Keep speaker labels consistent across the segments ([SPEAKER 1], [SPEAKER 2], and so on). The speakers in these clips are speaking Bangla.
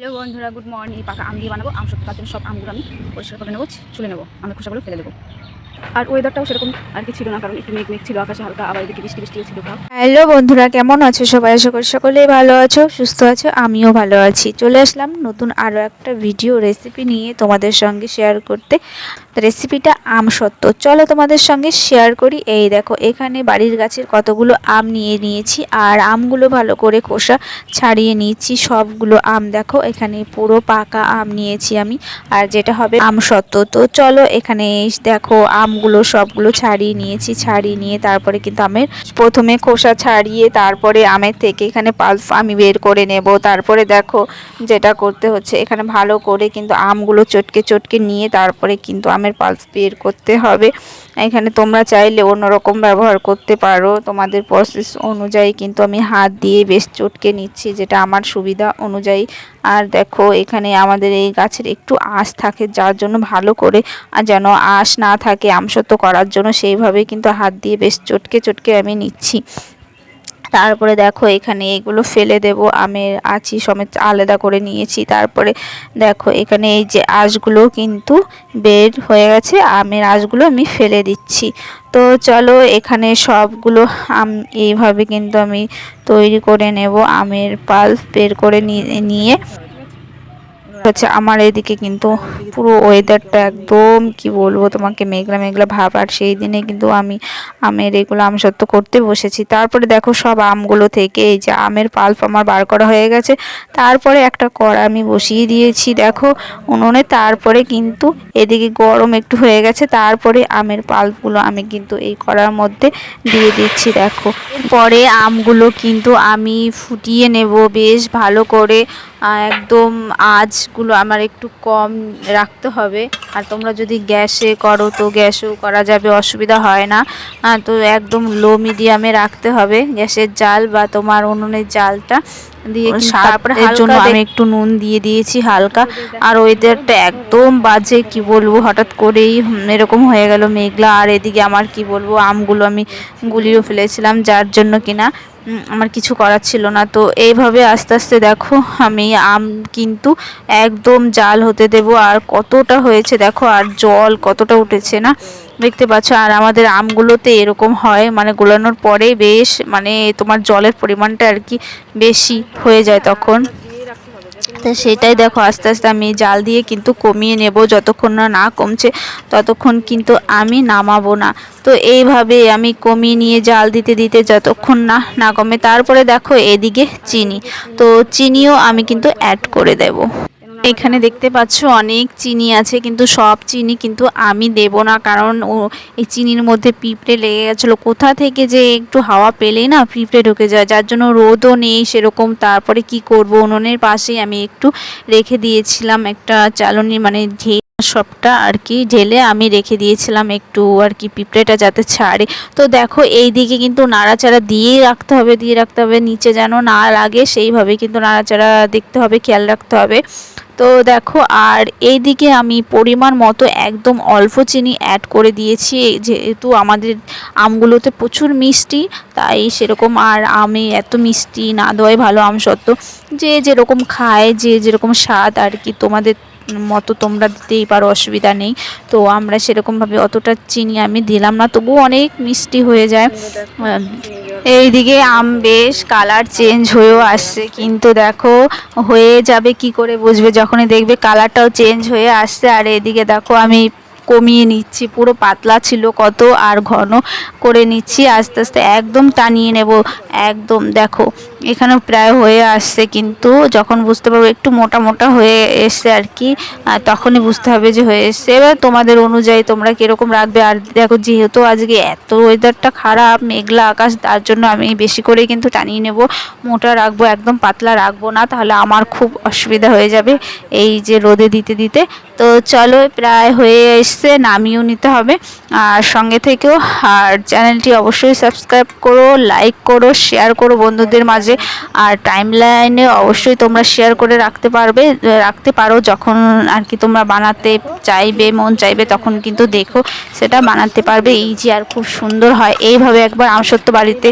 [SPEAKER 1] হ্যালো বন্ধুরা, গুড মর্নিং। পাকা আম দিয়ে বানাবো, আম সত্যি তার জন্য সব আমগুলো আমি পরিষ্কার করে নেব চলে নেব। আমি খোসাগুলো ফেলে দেবো। আর ওয়েদারটাও সেরকম আর কি ছিল না, কারণ একটু মেঘ মেঘ ছিল, আকাশে হালকা, আবার এদিকে বৃষ্টি বৃষ্টিও ছিল
[SPEAKER 2] হ্যালো বন্ধুরা, কেমন আছো সবাই? আশা করি সকলেই ভালো আছো, সুস্থ আছো, আমিও ভালো আছি। চলে আসলাম নতুন আরও একটা ভিডিও রেসিপি নিয়ে তোমাদের সঙ্গে শেয়ার করতে। রেসিপিটা আম সত্ত্ব চলো তোমাদের সঙ্গে শেয়ার করি। এই দেখো, এখানে বাড়ির গাছের কতগুলো আম নিয়ে নিয়েছি, আর আমগুলো ভালো করে খোসা ছাড়িয়ে নিয়েছি সবগুলো আম দেখো, এখানে পুরো পাকা আম নিয়েছি আমি, আর যেটা হবে আম সত্ত্ব তো চলো এখানে দেখো আমগুলো সবগুলো ছাড়িয়ে নিয়েছি, ছাড়িয়ে নিয়ে তারপরে কিন্তু আমের প্রথমে খোসা ছাড়িয়ে তারপরে আমের থেকে এখানে পাল্প আমি বের করে নেব। তারপরে দেখো যেটা করতে হচ্ছে, এখানে ভালো করে কিন্তু আমগুলো চটকে চটকে নিয়ে তারপরে কিন্তু আমের পাল্প বের করতে হবে। এখানে তোমরা চাইলে অন্যরকম ব্যবহার করতে পারো। তোমাদের প্রসেস অনুযায়ী কিন্তু আমি হাত দিয়ে বেশ চটকে নিচ্ছি, যেটা আমার সুবিধা অনুযায়ী। আর দেখো, এখানে আমাদের এই গাছের একটু আঁশ থাকে, যার জন্য ভালো করে আর যেন আঁশ না থাকে, আমসত্ব করার জন্য সেইভাবে কিন্তু হাত দিয়ে বেশ চটকে চটকে আমি নিচ্ছি। তারপরে দেখো এখানে এগুলো ফেলে দেব আমের আছি সমেত আলাদা করে নিয়েছি। তারপরে দেখো এখানে এই যে আঁশগুলো কিন্তু বের হয়ে গেছে, আমের আঁশগুলো আমি ফেলে দিচ্ছি। তো চলো এখানে সবগুলো আম এইভাবে কিন্তু আমি তৈরি করে নেব, আমের পাল বের করে নিয়ে। হচ্ছে আমার এদিকে কিন্তু পুরো ওয়েদারটা একদম কি বলব তোমাকে, মেঘলা মেঘলা ভাব। আর সেই দিনে কিন্তু আমি আমের এগুলো আম সত্য করতে বসেছি। তারপরে দেখো সব আমগুলো থেকে এই যে আমের পাল্প আমার বার করা হয়ে গেছে। তারপরে একটা কড়া আমি বসিয়ে দিয়েছি, দেখো উনুনে। তারপরে কিন্তু এদিকে গরম একটু হয়ে গেছে, তারপরে আমের পাল্পগুলো আমি কিন্তু এই কড়ার মধ্যে দিয়ে দিচ্ছি, দেখো। পরে আমগুলো কিন্তু আমি ফুটিয়ে নেব, বেশ ভালো করে একদম আঁচগুলো আমার একটু কম রাখতে হবে। আর তোমরা যদি গ্যাসে করো, তো গ্যাসেও করা যাবে, অসুবিধা হয় না। তো একদম লো মিডিয়ামে রাখতে হবে। গ্যাসের জাল বা তোমার উনুনের জালটা দিয়ে তারপরে এর জন্য আমি একটু নুন দিয়ে দিয়েছি হালকা। আর ওয়েদারটা একদম বাজে কি বলব? হঠাৎ করেই এরকম হয়ে গেল মেঘলা। আর এদিকে আমার কি বলব আমগুলো আমি গুলিও ফেলেছিলাম যার জন্য কিনা আমার কিছু করার ছিল না। তো এইভাবে আস্তে আস্তে দেখো আমি আম কিন্তু একদম জাল হতে দেব। আর কতটা হয়েছে দেখো আর জল কতটা উঠেছে না? দেখতে পাচ্ছ, আর আমাদের আমগুলোতে এরকম হয় মানে গোলানোর পরে বেশ মানে তোমার জলের পরিমাণটা আর কি বেশি হয়ে যায় তখন। তো সেটাই দেখো, আস্তে আস্তে আমি জাল দিয়ে কিন্তু কমিয়ে নেব, যতক্ষণ না না কমছে, ততক্ষণ কিন্তু আমি নামাবো না। তো এইভাবে আমি কমিয়ে নিয়ে জাল দিতে দিতে যতক্ষণ না না কমে, তারপরে দেখো এদিকে চিনি। তো চিনিও আমি কিন্তু অ্যাড করে দেব। এখানে দেখতে পাচ্ছ অনেক চিনি আছে, কিন্তু সব চিনি কিন্তু আমি দেব না, কারণ ও এই চিনির মধ্যে পিঁপড়ে লেগে গেছিল। কোথা থেকে যে একটু হাওয়া পেলে না পিঁপড়ে ঢুকে যায়, যার জন্য রোদও নেই সেরকম। তারপরে কি করব? উনুনের পাশেই আমি একটু রেখে দিয়েছিলাম একটা চালনি মানে সবটা আর কি ঢেলে আমি রেখে দিয়েছিলাম একটু আর কি পিঁপড়েটা যাতে ছাড়ে। তো দেখো এই দিকে কিন্তু নাড়াচাড়া দিয়েই রাখতে হবে, দিয়ে রাখতে হবে, নিচে যেন না লাগে সেইভাবে কিন্তু নাড়াচাড়া দেখতে হবে, খেয়াল রাখতে হবে। তো দেখো আর এই দিকে আমি পরিমাণ মতো একদম অল্প চিনি অ্যাড করে দিয়েছি, যেহেতু আমাদের আমগুলোতে প্রচুর মিষ্টি, তাই সেরকম আর আমি এত মিষ্টি না দেওয়াই ভালো আম সত্ত্ব যে যেরকম খায়, যে যেরকম স্বাদ আর কি তোমাদের মতো তোমরা দিতেই পারো, অসুবিধা নেই। তো আমরা সেরকমভাবে অতটা চিনি আমি দিলাম না, তবুও অনেক মিষ্টি হয়ে যায়। এইদিকে আম বেশ কালার চেঞ্জ হয়েও আসছে, কিন্তু দেখো হয়ে যাবে কি করে বুঝবে, যখনই দেখবে কালারটাও চেঞ্জ হয়ে আসছে। আর এদিকে দেখো আমি কমিয়ে নিচ্ছি, পুরো পাতলা ছিল কত আর ঘন করে নিচ্ছি, আস্তে আস্তে একদম টানিয়ে নেব, একদম দেখো। এখানেও প্রায় হয়ে আসছে, কিন্তু যখন বুঝতে পারব একটু মোটা মোটা হয়ে এসছে আর কি তখনই বুঝতে হবে যে হয়ে এসছে। এবার তোমাদের অনুযায়ী তোমরা কীরকম রাখবে আর দেখো, যেহেতু আজকে এত ওয়েদারটা খারাপ, মেঘলা আকাশ, তার জন্য আমি বেশি করে কিন্তু টানিয়ে নেব। মোটা রাখব, একদম পাতলা রাখব না, তাহলে আমার খুব অসুবিধা হয়ে যাবে এই যে রোদে দিতে দিতে। তো চলো, প্রায় হয়ে এসছে, নামিয়েও নিতে হবে। আর সঙ্গে থেকেও, আর চ্যানেলটি অবশ্যই সাবস্ক্রাইব করো, লাইক করো শেয়ার করো বন্ধুদের মাঝে। আর টাইম লাইনে অবশ্যই তোমরা শেয়ার করে রাখতে পারবে, রাখতে পারো। যখন আর কি তোমরা বানাতে চাইবে, মন চাইবে, তখন কিন্তু দেখো সেটা বানাতে পারবে। ইজি আর খুব সুন্দর হয়। এইভাবে একবার আমসত্ব বাড়িতে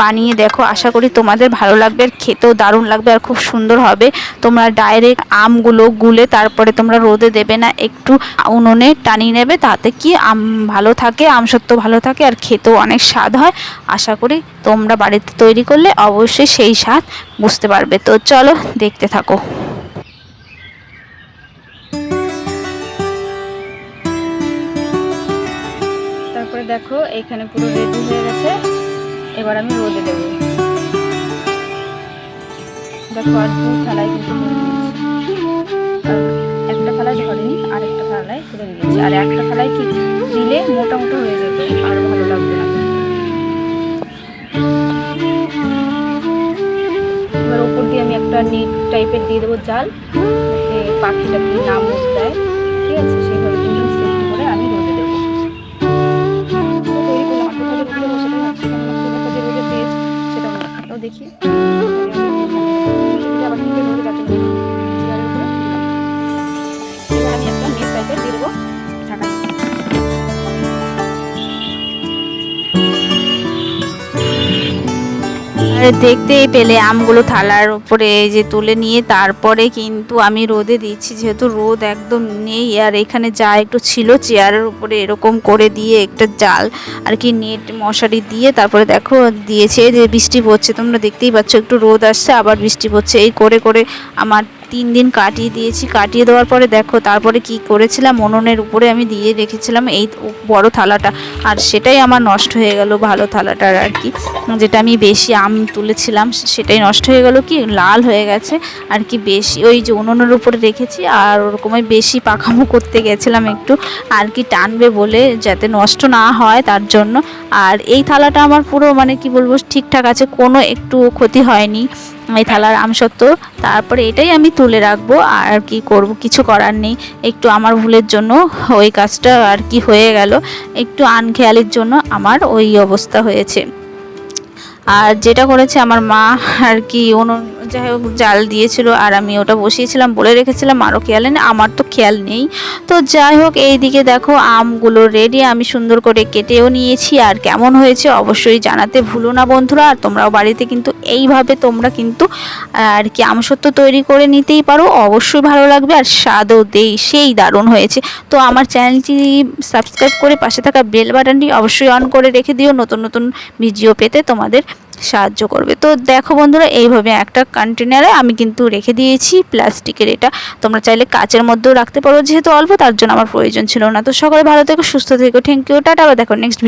[SPEAKER 2] বানিয়ে দেখো। আশা করি তোমাদের ভালো লাগবে, আর খেতেও দারুণ লাগবে, আর খুব সুন্দর হবে। তোমরা ডাইরেক্ট আমগুলো গুলে তারপরে তোমরা রোদে দেবে না, একটু উনুনে টানিয়ে নেবে, তাতে কি আম ভালো থাকে আমসত্ব ভালো থাকে, আর খেতেও অনেক স্বাদ হয়। আশা করি তোমরা বাড়িতে তৈরি করলে অবশ্যই সেই স্বাদ বুঝতে পারবে। তো চলো দেখতে থাকো।
[SPEAKER 1] তারপরে দেখো এইখানে পুরো রেডি হয়ে গেছে। এবার আমি রোদে দেবো। দেখো আর দু থালায় কিন্তু একটা থালায় ধরেনি আর একটা থালায় তুলে নিয়েছি। আর একটা থালায় কি দিলে মোটা মোটা হয়ে যেত, আর ভালো লাগবে না। নেট টাইপের দিয়ে দেবো জাল। যাতে পাখিটা কি না মুখ দেয়, ঠিক আছে সেভাবে কিন্তু সেফটি করে আমি রোদে দেবো। তো
[SPEAKER 2] দেখতেই পেলে আমগুলো থালার উপরে যে তুলে নিয়ে তারপরে কিন্তু আমি রোদে দিচ্ছি, যেহেতু রোদ একদম নেই আর এখানে যা একটু ছিল চেয়ারের উপরে এরকম করে দিয়ে একটা জাল আর কি নেট মশারি দিয়ে তারপরে দেখো দিয়েছে, যে বৃষ্টি পড়ছে, তোমরা দেখতেই পাচ্ছ একটু রোদ আসছে, আবার বৃষ্টি পড়ছে, এই করে করে আমার তিন দিন কাটিয়ে দিয়েছি। কাটিয়ে দেওয়ার পরে দেখো, তারপরে কি করেছিলাম? উনুনের উপরে আমি দিয়ে রেখেছিলাম এই বড় থালাটা। আর সেটাই আমার নষ্ট হয়ে গেল ভালো থালাটার আর কি। যেটা আমি বেশি আম তুলেছিলাম, সেটাই নষ্ট হয়ে গেল কি? লাল হয়ে গেছে আর কি বেশি। ওই যে উনুনের উপরে রেখেছি আর ওরকমই বেশি পাকামো করতে গেছিলাম একটু। আর কি টানবে বলে যাতে নষ্ট না হয় তার জন্য। আর এই থালাটা আমার পুরো মানে কি বলব, ঠিকঠাক আছে, কোনো একটু ক্ষতি হয়নি। এই থালার আমসত্ত্ব তারপরে এটাই আমি তুলে রাখব, আর কি করব, কিছু করার নেই। একটু আমার ভুলের জন্য ওই কাজটা আর কি হয়ে গেল। একটু আনখেয়ালির জন্য আমার ওই অবস্থা হয়েছে। আর যেটা করেছে আমার মা আর কি, উনুন যাই হোক জাল দিয়েছিল আর আমি ওটা বসিয়েছিলাম বলে রেখেছিলাম আরও খেয়াল নেই, আমার তো খেয়াল নেই। তো যাই হোক এই দিকে দেখো আমগুলো রেডি আমি সুন্দর করে কেটেও নিয়েছি আর কেমন হয়েছে অবশ্যই জানাতে ভুলো না বন্ধুরা, আর তোমরাও বাড়িতে কিন্তু এইভাবে তোমরা কিন্তু, আর কি আমসত্ব তৈরি করে নিতেই পারো, অবশ্যই ভালো লাগবে আর স্বাদও দেই, সেই দারুণ হয়েছে। তো আমার চ্যানেলটি সাবস্ক্রাইব করে পাশে থাকা বেল বাটনটি অবশ্যই অন করে রেখে দিও, নতুন নতুন ভিডিও পেতে তোমাদের সাহায্য করবে। তো দেখো বন্ধুরা, এইভাবে একটা কন্টেনারে আমি কিন্তু রেখে দিয়েছি প্লাস্টিকের এটা। তোমরা চাইলে কাচের মধ্যেও রাখতে পারো, যেহেতু অল্প, তার জন্য আমার প্রয়োজন ছিল না। তো সকলে ভালো থেকো, সুস্থ থেকো থ্যাংক ইউ টাটা, আবার দেখো নেক্সট